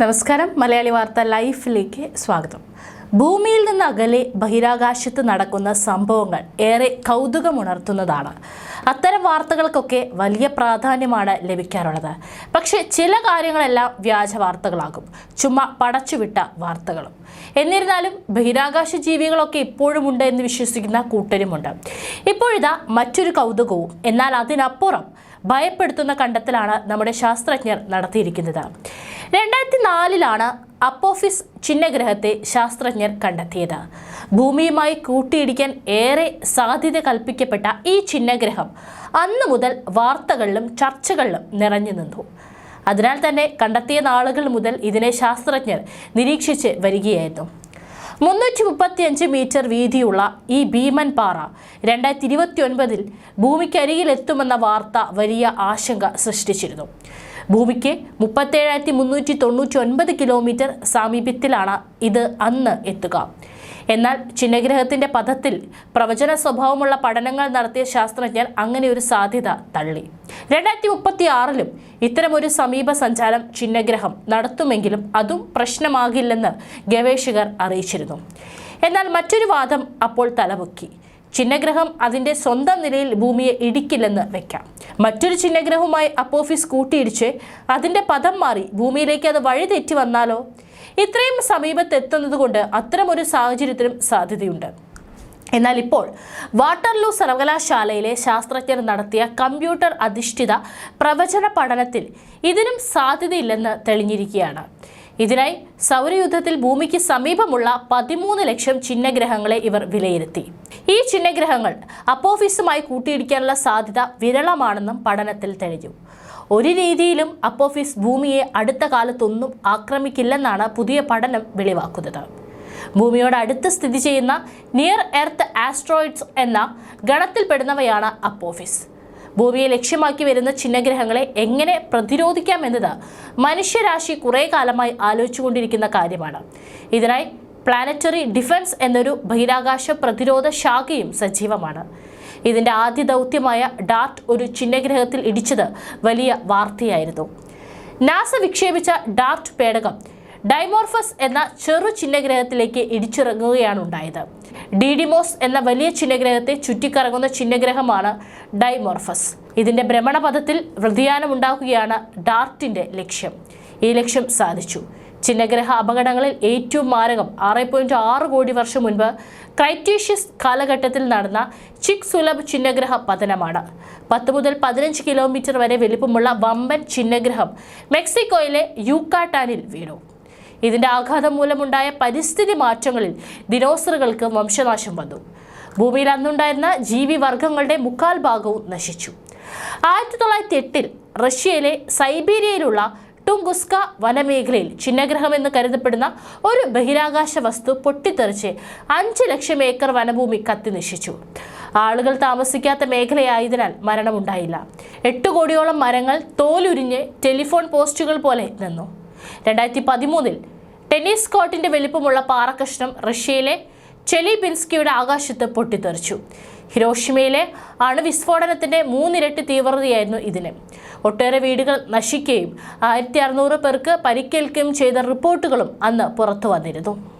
നമസ്കാരം. മലയാളി വാർത്ത ലൈഫിലേക്ക് സ്വാഗതം. ഭൂമിയിൽ നിന്ന് അകലെ ബഹിരാകാശത്ത് നടക്കുന്ന സംഭവങ്ങൾ ഏറെ കൗതുകമുണർത്തുന്നതാണ്. അത്തരം വാർത്തകൾക്കൊക്കെ വലിയ പ്രാധാന്യമാണ് ലഭിക്കാറുള്ളത്. പക്ഷേ ചില കാര്യങ്ങളെല്ലാം വ്യാജ വാർത്തകളാകും. ചുമ്മാ പടച്ചുവിട്ട വാർത്തകളും. എന്നിരുന്നാലും ബഹിരാകാശ ജീവികളൊക്കെ ഇപ്പോഴും ഉണ്ട് എന്ന് വിശ്വസിക്കുന്ന കൂട്ടരുമുണ്ട്. ഇപ്പോഴിതാ മറ്റൊരു കൗതുകവും. എന്നാൽ അതിനപ്പുറം ഭയപ്പെടുത്തുന്ന കണ്ടെത്തലാണ് നമ്മുടെ ശാസ്ത്രജ്ഞർ നടത്തിയിരിക്കുന്നത്. രണ്ടായിരത്തി നാലിലാണ് അപ്പോഫിസ് ചിഹ്നഗ്രഹത്തെ ശാസ്ത്രജ്ഞർ കണ്ടെത്തിയത്. ഭൂമിയുമായി കൂട്ടിയിടിക്കാൻ ഏറെ സാധ്യത കൽപ്പിക്കപ്പെട്ട ഈ ചിഹ്നഗ്രഹം അന്നു മുതൽ വാർത്തകളിലും ചർച്ചകളിലും നിറഞ്ഞു നിന്നു. അതിനാൽ തന്നെ കണ്ടെത്തിയ നാളുകൾ മുതൽ ഇതിനെ ശാസ്ത്രജ്ഞർ നിരീക്ഷിച്ച് വരികയായിരുന്നു. മുന്നൂറ്റി മുപ്പത്തിയഞ്ച് മീറ്റർ വീതിയുള്ള ഈ ഭീമൻ പാറ രണ്ടായിരത്തി ഇരുപത്തി ഒൻപതിൽ ഭൂമിക്കരികിലെത്തുമെന്ന വാർത്ത വലിയ ആശങ്ക സൃഷ്ടിച്ചിരുന്നു. ഭൂമിക്ക് മുപ്പത്തേഴായിരത്തി മുന്നൂറ്റി തൊണ്ണൂറ്റി ഒൻപത് കിലോമീറ്റർ സാമീപ്യത്തിലാണ് ഇത് അന്ന് എത്തുക. എന്നാൽ ചിഹ്നഗ്രഹത്തിന്റെ പദത്തിൽ പ്രവചന സ്വഭാവമുള്ള പഠനങ്ങൾ നടത്തിയ ശാസ്ത്രജ്ഞർ അങ്ങനെ ഒരു സാധ്യത തള്ളി. രണ്ടായിരത്തി മുപ്പത്തി ആറിലും ഇത്തരമൊരു സമീപ സഞ്ചാരം ചിഹ്നഗ്രഹം നടത്തുമെങ്കിലും അതും പ്രശ്നമാകില്ലെന്ന് ഗവേഷകർ അറിയിച്ചിരുന്നു. എന്നാൽ മറ്റൊരു വാദം അപ്പോൾ തലപൊക്കി. ചിഹ്നഗ്രഹം അതിന്റെ സ്വന്തം നിലയിൽ ഭൂമിയെ ഇടിക്കില്ലെന്ന് വെക്കാം. മറ്റൊരു ചിഹ്നഗ്രഹവുമായി അപ്പോഫീസ് കൂട്ടിയിടിച്ച് അതിന്റെ പദം മാറി ഭൂമിയിലേക്ക് അത് വഴിതെറ്റി വന്നാലോ? ഇത്രയും സമീപത്തെത്തുന്നത് കൊണ്ട് അത്തരമൊരു സാഹചര്യത്തിനും സാധ്യതയുണ്ട്. എന്നാൽ ഇപ്പോൾ വാട്ടർലൂ സർവകലാശാലയിലെ ശാസ്ത്രജ്ഞർ നടത്തിയ കമ്പ്യൂട്ടർ അധിഷ്ഠിത പ്രവചന പഠനത്തിൽ ഇതിനും സാധ്യതയില്ലെന്ന് തെളിഞ്ഞിരിക്കുകയാണ്. ഇതിനായി സൗരയുദ്ധത്തിൽ ഭൂമിക്ക് സമീപമുള്ള പതിമൂന്ന് ലക്ഷം ചിഹ്നഗ്രഹങ്ങളെ ഇവർ വിലയിരുത്തി. ഈ ചിഹ്നഗ്രഹങ്ങൾ അപ്പോഫീസുമായി കൂട്ടിയിടിക്കാനുള്ള സാധ്യത വിരളമാണെന്നും പഠനത്തിൽ തെളിഞ്ഞു. ഒരു രീതിയിലും അപ്പോഫീസ് ഭൂമിയെ അടുത്ത കാലത്തൊന്നും ആക്രമിക്കില്ലെന്നാണ് പുതിയ പഠനം വെളിവാക്കുന്നത്. ഭൂമിയോട് അടുത്ത് സ്ഥിതി ചെയ്യുന്ന നിയർ എർത്ത് ആസ്ട്രോയിഡ്സ് എന്ന ഗണത്തിൽപ്പെടുന്നവയാണ് അപ്പോഫിസ്. ഭൂമിയെ ലക്ഷ്യമാക്കി വരുന്ന ചിഹ്നഗ്രഹങ്ങളെ എങ്ങനെ പ്രതിരോധിക്കാമെന്നത് മനുഷ്യരാശി കുറേ കാലമായി ആലോചിച്ചുകൊണ്ടിരിക്കുന്ന കാര്യമാണ്. ഇതിനായി പ്ലാനറ്ററി ഡിഫൻസ് എന്നൊരു ബഹിരാകാശ പ്രതിരോധ ശാഖയും സജീവമാണ്. ഇതിന്റെ ആദ്യ ദൗത്യമായ ഡാർട്ട് ഒരു ചിഹ്നഗ്രഹത്തിൽ ഇടിച്ചത് വലിയ വാർത്തയായിരുന്നു. നാസ വിക്ഷേപിച്ച ഡാർട്ട് പേടകം ഡൈമോർഫസ് എന്ന ചെറു ചിഹ്നഗ്രഹത്തിലേക്ക് ഇടിച്ചിറങ്ങുകയാണ് ഉണ്ടായത്. ഡിഡിമോസ് എന്ന വലിയ ചിഹ്നഗ്രഹത്തെ ചുറ്റിക്കറങ്ങുന്ന ചിഹ്നഗ്രഹമാണ് ഡൈമോർഫസ്. ഇതിന്റെ ഭ്രമണപഥത്തിൽ വ്യതിയാനം ഉണ്ടാക്കുകയാണ് ഡാർട്ടിന്റെ ലക്ഷ്യം. ഈ ലക്ഷ്യം സാധിച്ചു. ചിഹ്നഗ്രഹ അപകടങ്ങളിൽ ഏറ്റവും മാരകം ആറ് പോയിന്റ് ആറ് കോടി വർഷം മുൻപ് ക്രൈറ്റീഷ്യസ് കാലഘട്ടത്തിൽ നടന്ന ചിക് സുലഭ് ചിന്നഗ്രഹ പതനമാണ്. പത്ത് മുതൽ പതിനഞ്ച് കിലോമീറ്റർ വരെ വലിപ്പമുള്ള വമ്പൻ ചിന്നഗ്രഹം മെക്സിക്കോയിലെ യൂക്കാട്ടാനിൽ വീണു. ഇതിന്റെ ആഘാതം മൂലമുണ്ടായ പരിസ്ഥിതി മാറ്റങ്ങളിൽ ദിനോസറുകൾക്ക് വംശനാശം വന്നു. ഭൂമിയിൽ അന്നുണ്ടായിരുന്ന ജീവിവർഗങ്ങളുടെ മുക്കാൽ ഭാഗവും നശിച്ചു. ആയിരത്തി തൊള്ളായിരത്തി എട്ടിൽ റഷ്യയിലെ സൈബീരിയയിലുള്ള ടുങ്കുസ്ക വനമേഖലയിൽ ചിഹ്നഗ്രഹം എന്ന് കരുതപ്പെടുന്ന ഒരു ബഹിരാകാശ വസ്തു പൊട്ടിത്തെറിച്ച് അഞ്ച് ലക്ഷം ഏക്കർ വനഭൂമി കത്തി നശിച്ചു. ആളുകൾ താമസിക്കാത്ത മേഖലയായതിനാൽ മരണമുണ്ടായില്ല. എട്ട് കോടിയോളം മരങ്ങൾ തോലുരിഞ്ഞ് ടെലിഫോൺ പോസ്റ്റുകൾ പോലെ നിന്നു. രണ്ടായിരത്തി പതിമൂന്നിൽ ടെന്നീസ് കോർട്ടിന്റെ വലിപ്പമുള്ള പാറക്കഷ്ണം റഷ്യയിലെ ചെലിബിൻസ്കിയുടെ ആകാശത്ത് പൊട്ടിത്തെറിച്ചു. ഹിരോഷിമയിലെ അണുവിസ്ഫോടനത്തിന്റെ മൂന്നിരട്ടി തീവ്രതയായിരുന്നു ഇതിന് ഒട്ടേറെ വീടുകൾ നശിക്കുകയും ആയിരത്തി അറുന്നൂറ് പേർക്ക് പരിക്കേൽക്കുകയും ചെയ്ത റിപ്പോർട്ടുകളും അന്ന് പുറത്തു വന്നിരുന്നു.